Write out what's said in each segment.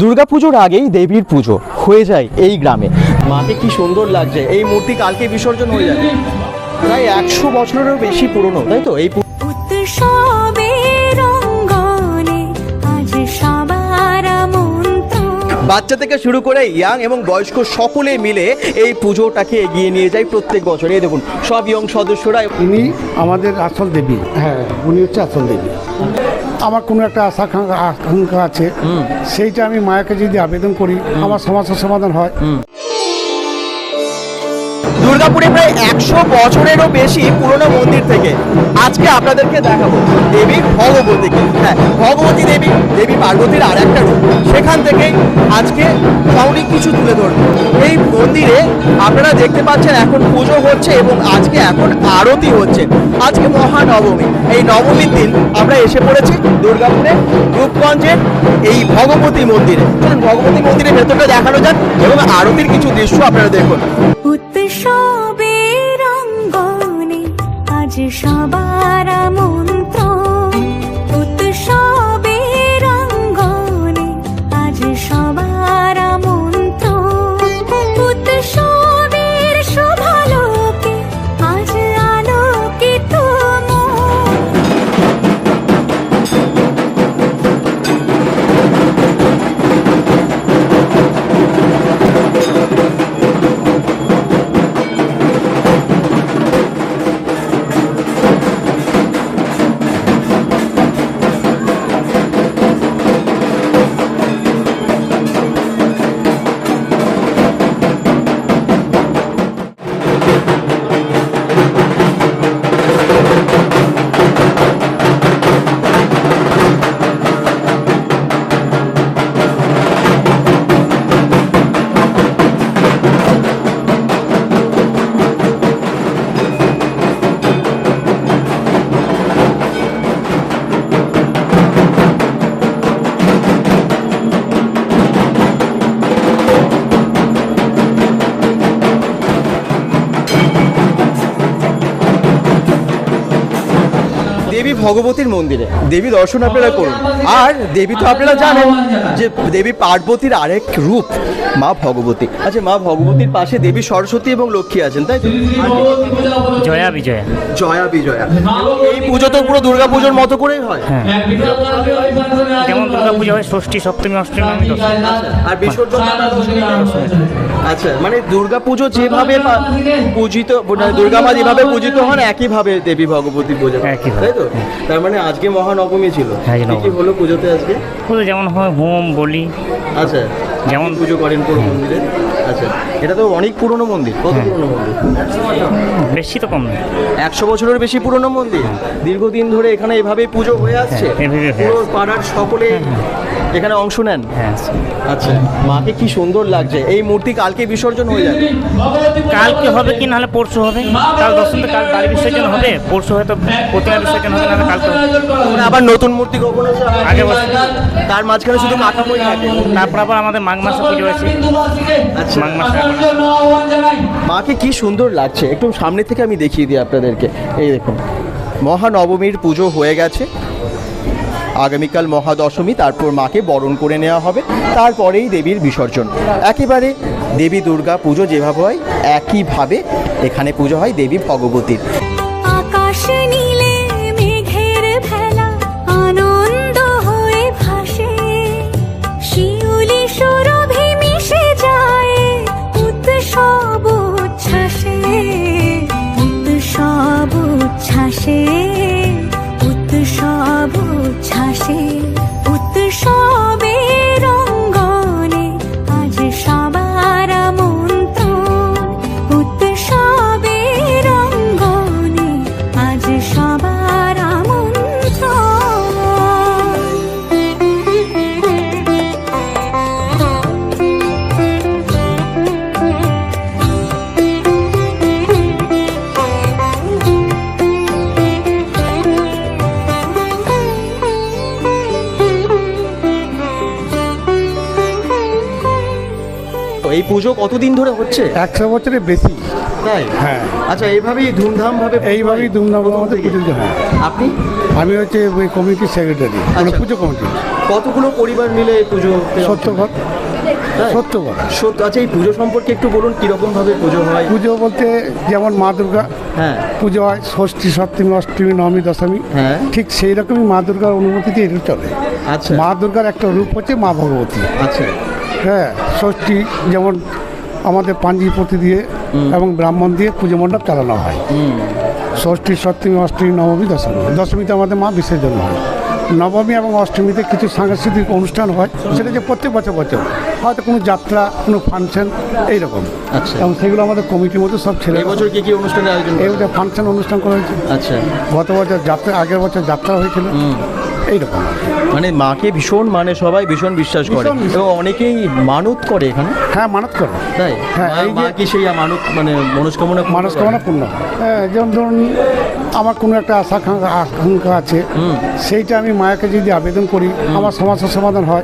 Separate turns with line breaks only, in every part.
দুর্গাপুজোর আগেই দেবীর পুজো হয়ে যায় এই গ্রামে। মাকে কি সুন্দর লাগছে এই মূর্তি কালকে বিসর্জন হয়ে যাবে। প্রায় একশো বছরেরও বেশি পুরনো তাই তো? এই বাচ্চা থেকে শুরু করে ইয়াং এবং বয়স্ক সকলে মিলে এই পুজোটাকে এগিয়ে নিয়ে যায় প্রত্যেক বছর। এই দেখুন সব ইয়ং সদস্যরা
ইনি আমাদের আসল দেবী। হ্যাঁ। উনি হচ্ছে আসল দেবী। আমার কোনো একটা আশা আকাঙ্ক্ষা আছে সেইটা আমি মায়াকে যদি আবেদন করি আমার সমস্যার সমাধান হয়।
দুর্গাপুরে প্রায় একশো বছরেরও বেশি পুরনো মন্দির থেকে আজকে আপনাদেরকে দেখাবো দেবী ভগবতীকে। হ্যাঁ ভগবতী দেবী দেবী পার্বতীর আর একটা রূপ। সেখান থেকেই আজকে অনেক কিছু তুলে ধরবো। এই মন্দিরে আপনারা দেখতে পাচ্ছেন এখন পুজো হচ্ছে এবং আজকে এখন আরতি হচ্ছে। আজকে মহানবমী। এই নবমীর দিন আমরা এসে পড়েছি দুর্গাপুরে রূপগঞ্জের এই ভগবতী মন্দিরে। ভগবতী মন্দিরের ভেতরটা দেখানো যাক এবং আরতির কিছু দৃশ্য আপনারা দেখুন।
অঙ্গনে আজ সবার
দেবী ভগবতীর মন্দিরে। দেবী দর্শন আপনারা করুন। আর দেবী তো আপনারা জানেন যে দেবী পার্বতীর আরেক রূপ মা ভগবতী। আচ্ছা মা ভগবতীর পাশে দেবী সরস্বতী এবং লক্ষ্মী আছেন তাই তো?
জয়া বিজয়া।
জয়া বিজয়া। এই পুজো তো পুরো দুর্গা পুজোর মতো করেই হয়।
হ্যাঁ। যেমন দুর্গা পুজো হয় ষষ্ঠী সপ্তমী অষ্টমী
আর বিসর্জন আচ্ছা মানে দুর্গা পুজো যেভাবে পূজিত মানে দুর্গা মা যেভাবে পূজিত হন একইভাবে দেবী ভগবতী পূজা। তাই তো? তার মানে আজকে মহানবমী ছিল।
হ্যাঁ,
কি হলো পুজোতে আজকে?
পুজো যেমন হয় হোম বলি।
আচ্ছা
যেমন
পুজো করেন পুরো মন্দিরে? আচ্ছা এটা তো অনেক পুরনো মন্দির। কত
হ্যাঁ।
পুরনো মন্দির?
বেশি তো কম
একশো বছরের বেশি পুরনো মন্দির? দীর্ঘদিন ধরে এখানে এভাবে পুজো হয়ে আসছে?
হ্যাঁ, হয়ে
পুরো। পাড়ার সকলে এখানে অংশ নেন?
হ্যাঁ
আচ্ছা মাকে কি সুন্দর লাগছে। এই মূর্তি কালকে বিসর্জন হয়ে যাবে।
কালকে হবে কি নাহলে পরশু হবে? কাল দশম তো কাল বাড়ি বিসর্জন হবে। পরশু হয়তো প্রতিমা বিসর্জন হবে নাহলে কালকে
মানে আবার নতুন মূর্তি
আগে বছর।
তার মাঝখানে শুধু কাঠামোই থাকে।
তারপর আবার আমাদের মাঘ মাসে পুজো আছে
আচ্ছা।
মাঘ মাসে
মাকে কি সুন্দর লাগছে। একটু সামনে থেকে আমি দেখিয়ে দিই আপনাদেরকে। এই দেখুন মহানবমীর পুজো হয়ে গেছে। আগামীকাল মহাদশমী, তারপর মাকে বরণ করে নেওয়া হবে, তারপরেই দেবীর বিসর্জন। একেবারে দেবী দুর্গা পুজো যেভাবে হয়, একইভাবে এখানে পুজো হয় দেবী ভগবতীর। পুজো কতদিন ধরে হচ্ছে?
একশো বছরের বেশি।
তাই?
হ্যাঁ।
আচ্ছা এইভাবেই ধুমধাম ভাবে
এইভাবেই ধুমধাম আমাদের পুজো হয়।
আপনি?
আমি হচ্ছে ওই কমিটির সেক্রেটারি মানে
আচ্ছা।
পুজো কমিটি।
কতগুলো পরিবার মিলে এই পুজো
সত্য ঘর। সত্য
আচ্ছা এই পুজো সম্পর্কে একটু বলুন কীরকম ভাবে পুজো হয়?
পুজো বলতে যেমন মা দুর্গা
হ্যাঁ।
পুজো হয় ষষ্ঠী সপ্তমী অষ্টমী নবমী দশমী।
হ্যাঁ।
ঠিক সেই রকমই মা দুর্গার অনুমতিতে এটা চলে।
আচ্ছা।
মা দুর্গার একটা রূপ হচ্ছে মা ভগবতী।
আচ্ছা।
হ্যাঁ ষষ্ঠী যেমন আমাদের পাঞ্জিপতি দিয়ে এবং ব্রাহ্মণ দিয়ে পুজো মণ্ডপ চালানো হয়। ষষ্ঠী সপ্তমী অষ্টমী নবমী দশমী। দশমীতে আমাদের মা বিসর্জন হয়। নবমী এবং অষ্টমীতে কিছু সাংস্কৃতিক অনুষ্ঠান হয় সেটা যে প্রত্যেক বছর বছর। হয়তো কোনো যাত্রা কোনো ফাংশন এইরকম।
আচ্ছা।
এবং সেগুলো আমাদের কমিটির মধ্যে সব ছেলে
এবছর কি কি অনুষ্ঠানের আয়োজন
এই বছর ফাংশন অনুষ্ঠান করা হয়েছে।
আচ্ছা।
গত বছর যাত্রা আগের বছর যাত্রা হয়েছিল। এইরকম
মানে মাকে ভীষণ মানে সবাই ভীষণ বিশ্বাস করে। এবং অনেকেই মানত করে এখানে।
হ্যাঁ মানত করে।
তাই?
হ্যাঁ,
মা- কি সেই মানত মানে মনস্কামনা
মানসকামনা? পূর্ণ হয়। যেমন ধরুন আমার কোনো একটা আশা আকাঙ্ক্ষা আকাঙ্ক্ষা আছে সেইটা আমি মায়াকে যদি আবেদন করি আমার সমস্যার সমাধান হয়।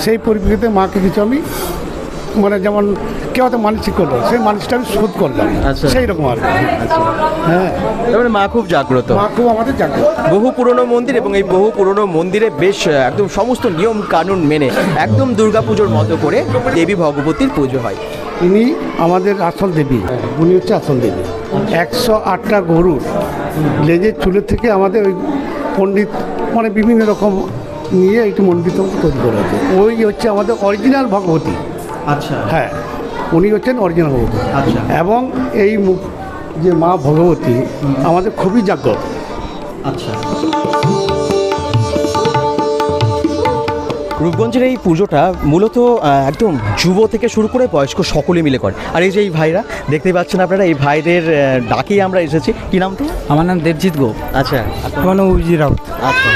সেই পরিপ্রেক্ষিতে মাকে কিছু আমি মানে যেমন কেউ হয়তো মানসিক করল সেই মানুষটা আমি শোধ করলাম।
আচ্ছা।
সেই রকম আর কি। হ্যাঁ।
তার মানে মা খুব জাগ্রত।
মা খুব আমাদের জাগ্রত।
বহু পুরনো মন্দির এবং এই বহু পুরনো মন্দিরে বেশ আহ, একদম সমস্ত নিয়ম কানুন মেনে একদম দুর্গাপুজোর মতো করে দেবী ভগবতীর পুজো হয়।
ইনি আমাদের আসল দেবী উনি হচ্ছে আসল দেবী। একশো আটটা গরুর লেজের চুলের থেকে আমাদের ওই পণ্ডিত মানে বিভিন্ন রকম নিয়ে একটু মন্দির তৈরি করেছে। ওই হচ্ছে আমাদের অরিজিনাল ভগবতী।
আচ্ছা।
হ্যাঁ। উনি হচ্ছেন অরিজিনাল ভগবতী।
আচ্ছা।
এবং এই যে মা ভগবতী আমাদের খুবই জাগ্রত
আচ্ছা। রূপগঞ্জের এই পুজোটা মূলত একদম যুব থেকে শুরু করে বয়স্ক সকলে মিলে করে। আর এই যে এই ভাইরা দেখতেই পাচ্ছেন আপনারা এই ভাইদের ডাকেই আমরা এসেছি। কি নাম তো
আমার নাম দেবজিৎ গোপ
আচ্ছা।
আমার নাম অভিজিৎ রাউত
আচ্ছা।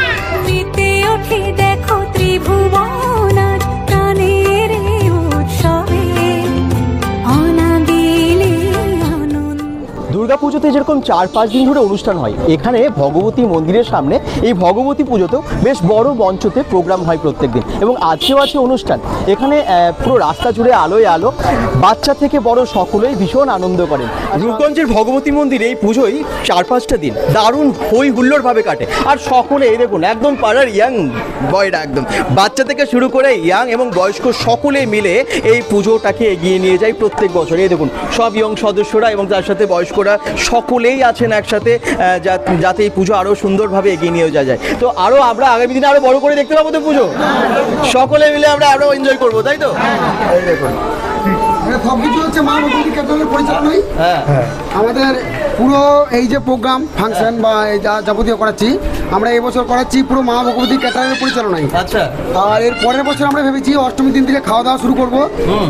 দুর্গাপুজোতে যেরকম চার পাঁচ দিন ধরে অনুষ্ঠান হয়, এখানে ভগবতী মন্দিরের সামনে এই ভগবতী পুজোতেও বেশ বড় মঞ্চতে প্রোগ্রাম হয় প্রত্যেকদিন। এবং আজকেও আছে অনুষ্ঠান। এখানে পুরো রাস্তা জুড়ে আলোয় আলো। বাচ্চা থেকে বড় সকলেই ভীষণ আনন্দ করেন। রূপগঞ্জের ভগবতী মন্দির এই পুজোই চার পাঁচটা দিন। দারুণ হই হুল্লোড়ভাবে কাটে। আর সকলে, এই দেখুন, একদম পাড়ার ইয়াং বয়রা একদম। বাচ্চা থেকে শুরু করে ইয়াং এবং বয়স্ক সকলে মিলে এই পুজোটাকে এগিয়ে নিয়ে যায় প্রত্যেক বছর। এই দেখুন, সব ইয়ং সদস্যরা এবং তার সাথে বয়স্করা সকলেই আছেন একসাথে যাতে এই পুজো আরও সুন্দরভাবে এগিয়ে নিয়ে যাওয়া যায়। তো আরও আমরা আগামী দিনে আরও বড় করে দেখতে পাবো তো পুজো? সকলে মিলে আমরা আরও এনজয় করব তাই তো? এই দেখুন।
সবকিছু হচ্ছে মা মধ্যে পরিচালনা
হ্যাঁ।
আমাদের পুরো এই যে প্রোগ্রাম ফাংশন বা এই যা যাবতীয় করাচ্ছি আমরা এই বছর করাচ্ছি পুরো মা ভগবতী ক্যাটারের পরিচালনায়।
আচ্ছা।
আর এর পরের বছর আমরা ভেবেছি অষ্টমী দিন থেকে খাওয়া দাওয়া শুরু করব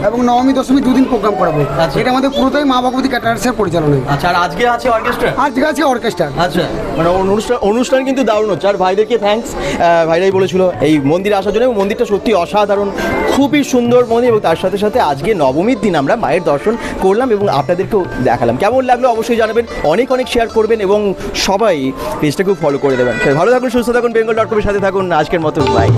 এবং নবমী দশমী দুদিন প্রোগ্রাম করাবো।
আচ্ছা।
এটা আমাদের পুরোটাই মা ভগবতী ক্যাটারার্সের পরিচালনায়।
আচ্ছা আর আজকে আছে অর্কেস্ট্রা
আজকে আছে অর্কেস্ট্রা
আচ্ছা। মানে অনুষ্ঠান অনুষ্ঠান কিন্তু দারুণ হচ্ছে। আর ভাইদেরকে থ্যাঙ্কস ভাইরাই বলেছিল এই মন্দিরে আসার জন্য মন্দিরটা সত্যি অসাধারণ খুবই সুন্দর মন্দির এবং তার সাথে সাথে আজকে নবমীর দিন আমরা মায়ের দর্শন করলাম এবং আপনাদেরকেও দেখালাম। কেমন লাগল অবশ্যই জানাবেন। অনেক অনেক শেয়ার করবেন এবং সবাই পেজটাকেও ফলো করে দেবেন। ভালো থাকুন, সুস্থ থাকুন বেঙ্গল ডট কমের সাথে থাকুন। আজকের মতো বাই